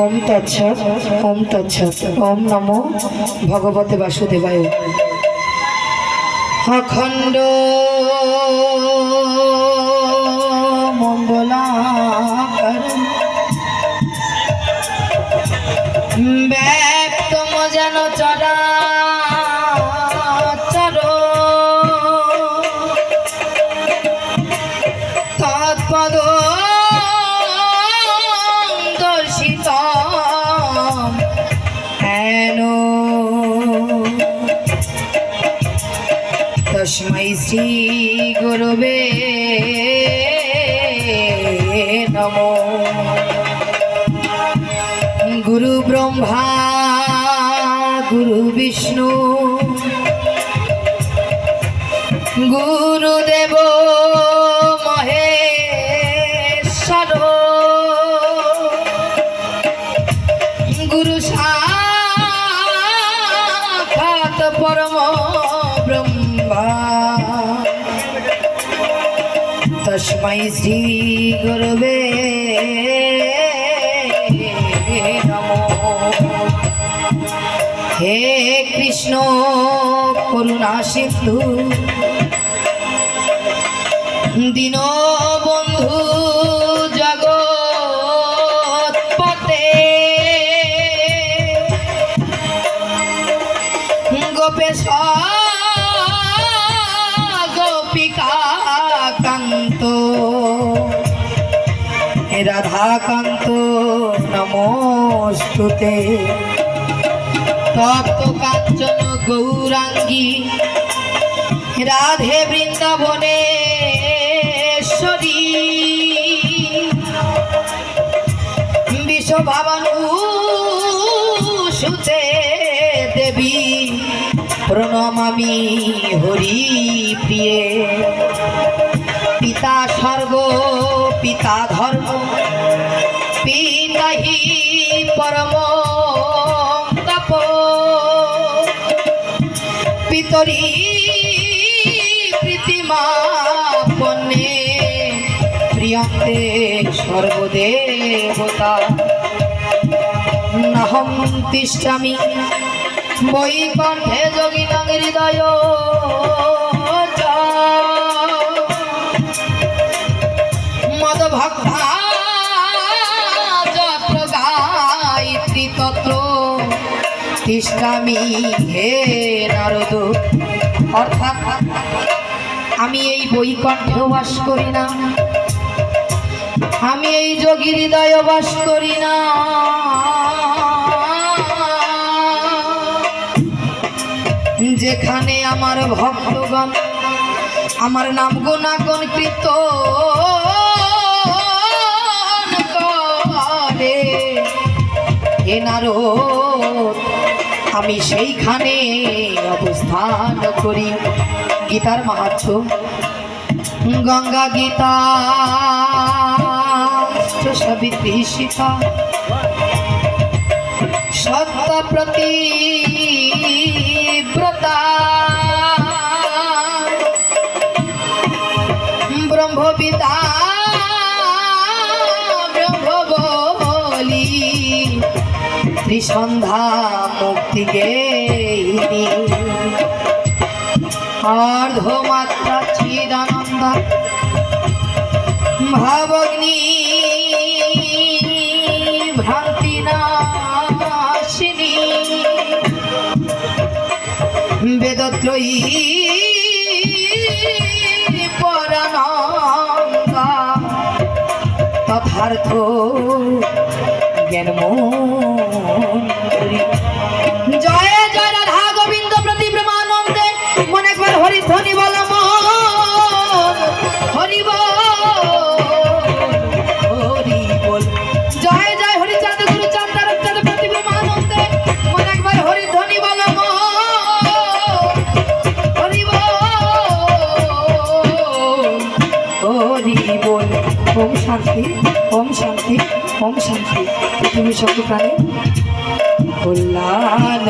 ওম তৎসৎ ওম তৎসৎ ওম নমো ভগবতে বাসুদেবায়। অখণ্ড তস্मै শ্রী গুরবে নমো। গুরু ব্রহ্মা গুরু বিষ্ণু গুরুদেব মহেশ্বর গুরু সাক্ষাৎ পরম তস্मै শ্রী গুরবে হে কৃষ্ণ করুণা সিন্ধু। দিন বন্ধু রাধাকান্ত নমস্তুতে। তপ্ত কাঞ্চন গৌরাঙ্গী রাধে বৃন্দাবনেশ্বরী বিশ্বভাবানু সুতে দেবী প্রণমামি হরি প্রিয়ে। পরম তপ। পিতরি প্রীতিমা পণ্যে প্রিয়ন্তে সর্বদেবতা। নহম তিষ্ঠামি বৈকণ্ঠে যোগিনাং হৃদয়। তিষ্ঠামি হে নারদ। অর্থাৎ আমি এই বৈকণ্ঠেও বাস করি না। আমি এই যোগী হৃদয় বাস করি না। যেখানে আমার ভক্তগণ, আমার নাম গুণাগণ কৃত হে নারদ আমি সেইখানে অবস্থান করি। গীতার মাহাত্ম। গঙ্গা গীতা সাবিত্রী সীতা সত্য প্রতি ব্রতা। ব্রহ্মবিদা ত্রিসন্ধ্যা মুক্তি গেহিনী অর্ধমাত্রা চিদানন্দ ভাবগ্নি ভ্রান্তি নাশিনী বেদত্রয়ী পরানন্দা তথার্থ জ্ঞানমন্ত্রী শান্তি ওম শান্তি ওম শান্তি পৃথিবী সকল প্রাণী কল্যাণ।